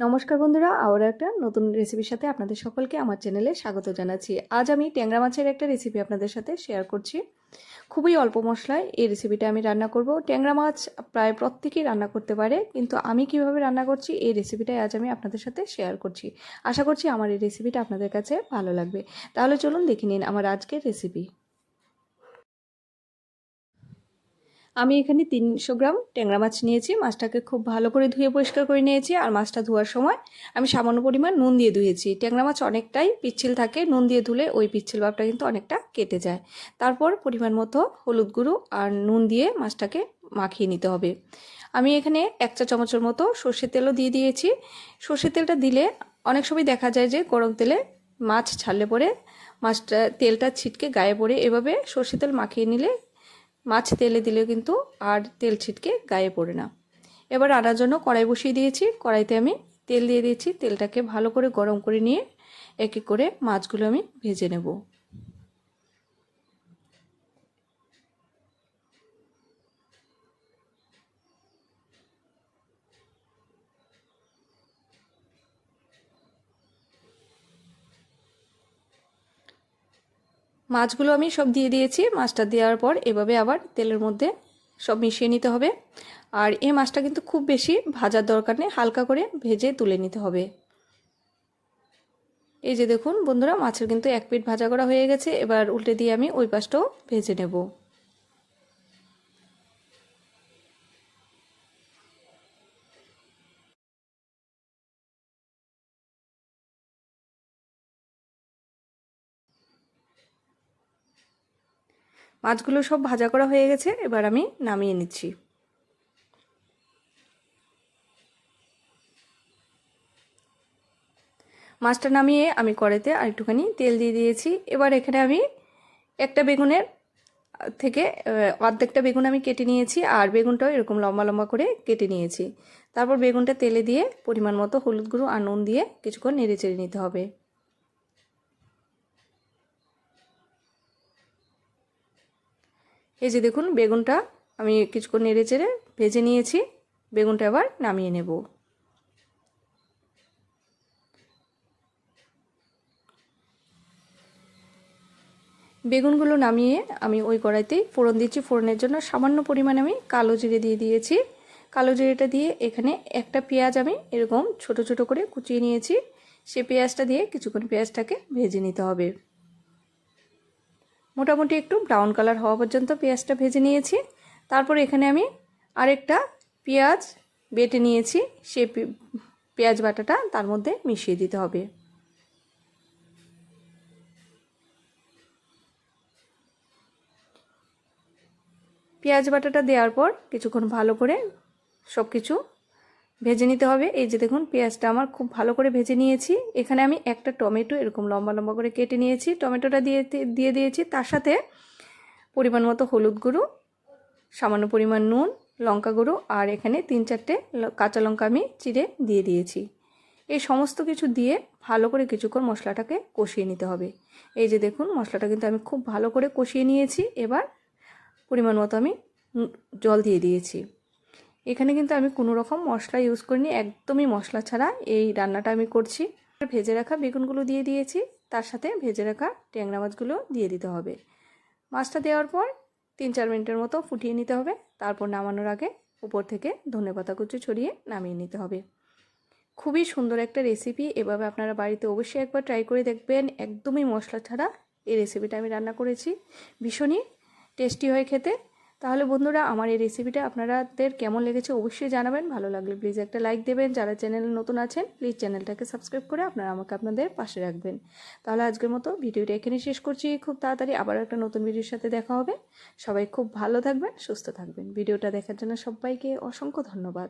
নমস্কার বন্ধুরা আবার একটা নতুন রেসিপির সাথে আপনাদের সকলকে আমার চ্যানেলে স্বাগত জানাচ্ছি। আজ আমি ট্যাংরা মাছের একটা রেসিপি আপনাদের সাথে শেয়ার করছি। খুবই অল্প মশলায় এই রেসিপিটা আমি রান্না করব। ট্যাংরা মাছ প্রায় প্রত্যেকেই রান্না করতে পারে, কিন্তু আমি কীভাবে রান্না করছি এই রেসিপিটাই আজ আমি আপনাদের সাথে শেয়ার করছি। আশা করছি আমার এই রেসিপিটা আপনাদের কাছে ভালো লাগবে। তাহলে চলুন দেখে নিন আমার আজকের রেসিপি আমি এখানে তিনশো গ্রাম ট্যাংরা মাছ নিয়েছি। মাছটাকে খুব ভালো করে ধুয়ে পরিষ্কার করে নিয়েছি আর মাছটা ধোয়ার সময় আমি সামান্য পরিমাণ নুন দিয়ে ধুয়েছি। ট্যাংরা মাছ অনেকটাই পিচ্ছিল থাকে, নুন দিয়ে ধুলে ওই পিচ্ছিল ভাবটা কিন্তু অনেকটা কেটে যায়। তারপর পরিমাণ মতো হলুদ গুঁড়ো আর নুন দিয়ে মাছটাকে মাখিয়ে নিতে হবে। আমি এখানে এক চা চামচের মতো সর্ষের তেলও দিয়ে দিয়েছি। সর্ষের তেলটা দিলে অনেক সময় দেখা যায় যে গরম তেলে মাছ ছাড়লে পরে মাছটা, তেলটা ছিটকে গায়ে পড়ে। এভাবে সর্ষের তেল মাখিয়ে নিলে মাছ তেলে দিলেও কিন্তু আর তেল ছিটকে গায়ে পড়ে না। এবার আনার জন্য কড়াই বসিয়ে দিয়েছি। কড়াইতে আমি তেল দিয়ে দিয়েছি। তেলটাকে ভালো করে গরম করে নিয়ে এক এক করে মাছগুলো আমি ভেজে নেব। মাছগুলো আমি সব দিয়ে দিয়েছি। মাছটা দেওয়ার পর এভাবে আবার তেলের মধ্যে সব মিশিয়ে নিতে হবে। আর এই মাছটা কিন্তু খুব বেশি ভাজার দরকার নেই, হালকা করে ভেজে তুলে নিতে হবে। এই যে দেখুন বন্ধুরা, মাছের কিন্তু এক পিঠ ভাজা করা হয়ে গেছে। এবার উল্টে দিয়ে আমি ওই পাশটাও ভেজে নেব। মাছগুলো সব ভাজা করা হয়ে গেছে, এবার আমি নামিয়ে নিচ্ছি। মাছটা নামিয়ে আমি কড়াইতে আর একটুখানি তেল দিয়ে দিয়েছি। এবার এখানে আমি একটা বেগুনের থেকে অর্ধেকটা বেগুন আমি কেটে নিয়েছি, আর বেগুনটাও এরকম লম্বা লম্বা করে কেটে নিয়েছি। তারপর বেগুনটা তেলে দিয়ে পরিমাণ মতো হলুদ গুঁড়ো আর নুন দিয়ে কিছুক্ষণ নেড়ে চেড়ে নিতে হবে। এই যে দেখুন, বেগুনটা আমি কিছুক্ষণ নেড়ে চেড়ে ভেজে নিয়েছি। বেগুনটা আবার নামিয়ে নেব। বেগুনগুলো নামিয়ে আমি ওই কড়াইতেই ফোড়ন দিচ্ছি। ফোড়নের জন্য সামান্য পরিমাণে আমি কালো জিরে দিয়ে দিয়েছি। কালো জিরেটা দিয়ে এখানে একটা পেঁয়াজ আমি এরকম ছোট ছোট করে কুচিয়ে নিয়েছি। সে পেঁয়াজটা দিয়ে কিছুক্ষণ পেঁয়াজটাকে ভেজে নিতে হবে। মোটামুটি একটু ব্রাউন কালার হওয়া পর্যন্ত পেঁয়াজটা ভেজে নিয়েছি। তারপর এখানে আমি আরেকটা পেঁয়াজ বেটে নিয়েছি। সে পেঁয়াজ বাটাটা তার মধ্যে মিশিয়ে দিতে হবে। পেঁয়াজ বাটাটা দেওয়ার পর কিছুক্ষণ ভালো করে সব কিছু ভেজে নিতে হবে। এই যে দেখুন, পেঁয়াজটা আমার খুব ভালো করে ভেজে নিয়েছি। এখানে আমি একটা টমেটো এরকম লম্বা লম্বা করে কেটে নিয়েছি। টমেটোটা দিয়ে দিয়ে দিয়েছি। তার সাথে পরিমাণ মতো হলুদ গুঁড়ো, সামান্য পরিমাণ নুন, লঙ্কা গুঁড়ো আর এখানে তিন চারটে কাঁচা লঙ্কা আমি চিড়ে দিয়ে দিয়েছি। এই সমস্ত কিছু দিয়ে ভালো করে কিছুক্ষণ মশলাটাকে কষিয়ে নিতে হবে। এই যে দেখুন, মশলাটা কিন্তু আমি খুব ভালো করে কষিয়ে নিয়েছি। এবার পরিমাণ মতো আমি জল দিয়ে দিয়েছি। এখানে কিন্তু আমি কোনো রকম মশলা ইউজ করিনি, একদমই মশলা ছাড়া এই রান্নাটা আমি করছি। ভেজে রাখা বেগুনগুলো দিয়ে দিয়েছি, তার সাথে ভেজে রাখা ট্যাংরা মাছগুলো দিয়ে দিতে হবে। মাছটা দেওয়ার পর তিন চার মিনিটের মতো ফুটিয়ে নিতে হবে, তারপর নামানোর আগে উপর থেকে ধনে পাতা কুচি ছড়িয়ে নামিয়ে নিতে হবে। খুবই সুন্দর একটা রেসিপি এভাবে আপনারা বাড়িতে অবশ্যই একবার ট্রাই করে দেখবেন, একদমই মশলা ছাড়া এই রেসিপিটা আমি রান্না করেছি। ভীষণই টেস্টি হয় খেতে। তাহলে বন্ধুরা আমার এই রেসিপিটা আপনাদের কেমন লেগেছে অবশ্যই জানাবেন। ভালো লাগলে প্লিজ একটা লাইক দেবেন। যারা চ্যানেলে নতুন আছেন প্লিজ চ্যানেলটাকে সাবস্ক্রাইব করে আপনারা আমাকে আপনাদের পাশে রাখবেন। তাহলে আজকের মতো ভিডিওটা এখানে শেষ করছি। খুব তাড়াতাড়ি আবার একটা নতুন ভিডিওর সাথে দেখা হবে। সবাই খুব ভালো থাকবেন, সুস্থ থাকবেন। ভিডিওটা দেখার জন্য সবাইকে অসংখ্য ধন্যবাদ।